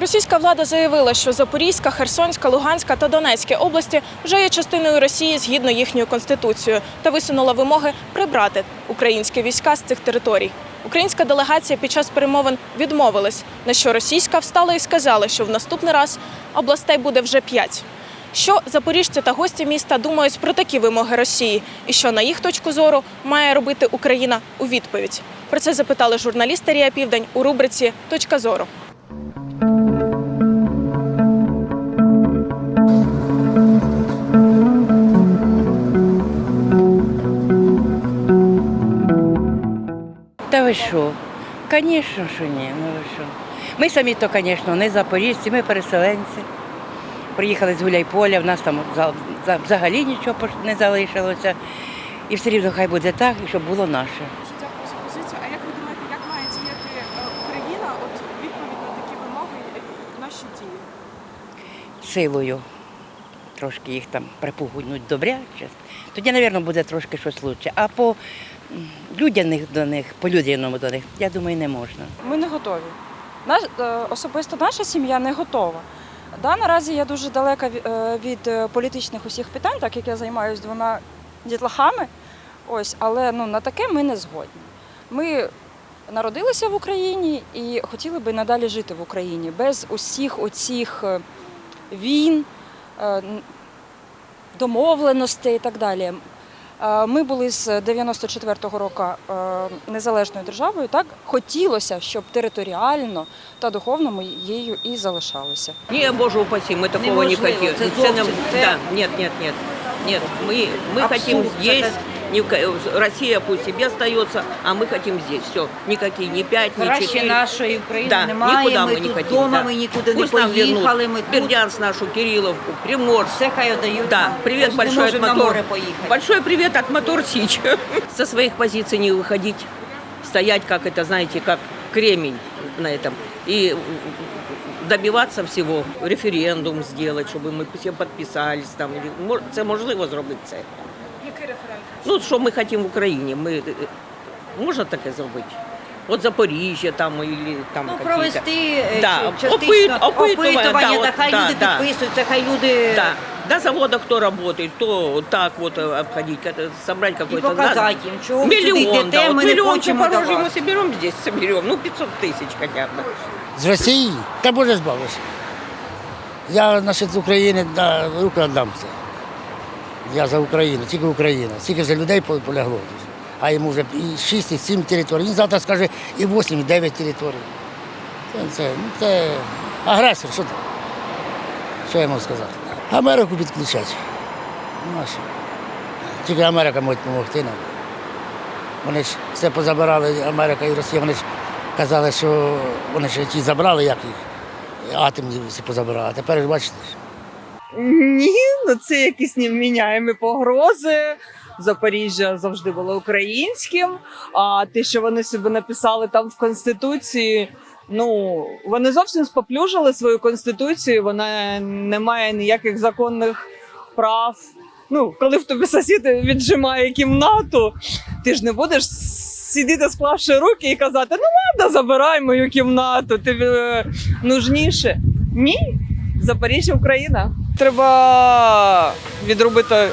Російська влада заявила, що Запорізька, Херсонська, Луганська та Донецька області вже є частиною Росії згідно їхньою конституцією та висунула вимоги прибрати українські війська з цих територій. Українська делегація під час перемовин відмовилась, на що російська встала і сказала, що в наступний раз областей буде вже п'ять. Що запоріжці та гості міста думають про такі вимоги Росії, і що на їх точку зору має робити Україна у відповідь? Про це запитали журналісти Рія Південь у рубриці Точка зору. Ви що? Звісно, що ні. Ну ви що? Ми самі то, звісно, не запоріжці, ми переселенці. Приїхали з Гуляйполя, в нас там за- за- взагалі нічого не залишилося. І все рівно хай буде так, і щоб було наше. Дякую за позицію. А як ви думаєте, як має діяти е, Україна от відповідь на такі вимоги наші дії? Силою. Трошки їх там припугнуть добряче. Тоді, мабуть, буде трошки щось лучше. А по людяних до них, по людяному до них, я думаю, не можна. Ми не готові. Наш, е, особисто наша сім'я не готова. Да, наразі я дуже далека е, від е, політичних усіх питань, так як я займаюся двома дітлахами. Ось, але ну, на таке ми не згодні. Ми народилися в Україні і хотіли би надалі жити в Україні без усіх оцих війн, домовленостей і так далі. Е, Ми були з 94-го року е, незалежною державою. Так хотілося, щоб територіально та духовно ми її і залишалися. Не, боже упаси, мы такого не Неможливо, хотим. це Це нам- зовсім, це- Да, нет, нет, нет. Нет, мы, мы Абсурд, хотим здесь, это- не в Ка- Россия пусть себе остается, а мы хотим здесь. Все, никакие, ни пять, ни Краще четыре. нашої України Да, немає. нікуди ми ми не тут хотіли, вдома, да. ми нікуди Пусть не нам поїхали. вернут Ми тут Бердянск нашу, Кирилловку, Приморск. все хай отдають. Да, нам. привет Ми ж большой не от можемо на Мотор. море поїхати. Большой привет от Мотор Сич. Со своих позиций не выходить, стоять, как это, знаете, как кремень на этом. И добиваться всего, референдум сделать, чтобы мы все подписались там. Или- мож- Це можливо зробити це. Який референдум? Ну, що ми хочемо в Україні? Ми, е, можна таке зробити? От Запоріжжя там, і там Ну, какие-то. провести е, Да, частично опит- опитування, опитування, да, та от, хай да, люди да. підписуються, хай люди Да. До завода кто работает, кто вот так вот э, обходить, как-то собрать і какой-то... показати їм, чого ви сюди Миллион, йдете, да, вот ми не миллион хочемо до порожней мы вас. соберем здесь, соберем, ну 500 тысяч хотя бы. З Росії? Та Боже збавиш. Я значить, з України да, руки віддамся. Я за Україну, тільки Україна. Тільки за людей полягло. А йому вже і 6, і 7 територій. Він завтра скаже і 8, і 9 територій. Це, це, ну, це агресор, що, що я можу сказати? Америку підключать. Ну? Тільки Америка може допомогти нам. Вони ж все позабирали, Америка і Росія, вони ж казали, що вони ж ті забрали, як їх, атомні всі позабирали. А тепер бачите. Ні, ну це якісь невміняємі погрози. Запоріжжя завжди було українським. А те, що вони собі написали там в конституції, ну вони зовсім споплюжили свою конституцію. Вона не має ніяких законних прав. Ну, коли в тобі сусід віджимає кімнату, ти ж не будеш сидіти, склавши руки і казати: ну ладно, забирай мою кімнату, тобі е, нужніше. Ні, Запоріжжя, Україна. Треба відробити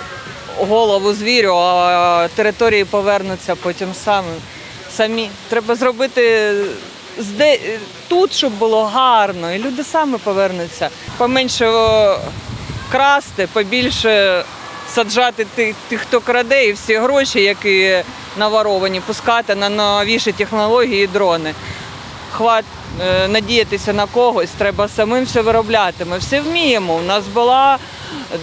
голову звірю, а території повернуться потім самі. самі. Треба зробити тут, щоб було гарно, і люди самі повернуться. Поменше красти, побільше саджати тих, тих, хто краде, і всі гроші, які наворовані, пускати на новіші технології і дрони хват е, надіятися на когось, треба самим все виробляти. Ми все вміємо. У нас була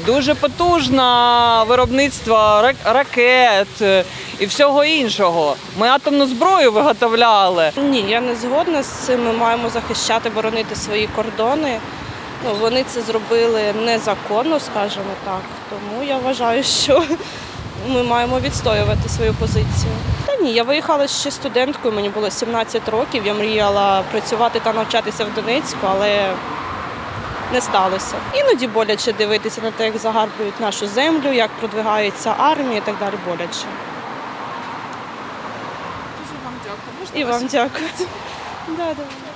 дуже потужна виробництво рак- ракет е, і всього іншого. Ми атомну зброю виготовляли. Ні, я не згодна з цим. Ми маємо захищати, боронити свої кордони. Ну, вони це зробили незаконно, скажімо так. Тому я вважаю, що ми маємо відстоювати свою позицію. Та ні, я виїхала ще студенткою, мені було 17 років. Я мріяла працювати та навчатися в Донецьку, але не сталося. Іноді боляче дивитися на те, як загарбують нашу землю, як продвигається армія і так далі. Боляче. Дуже вам дякую. Можна І вас вам дякую. Да, да.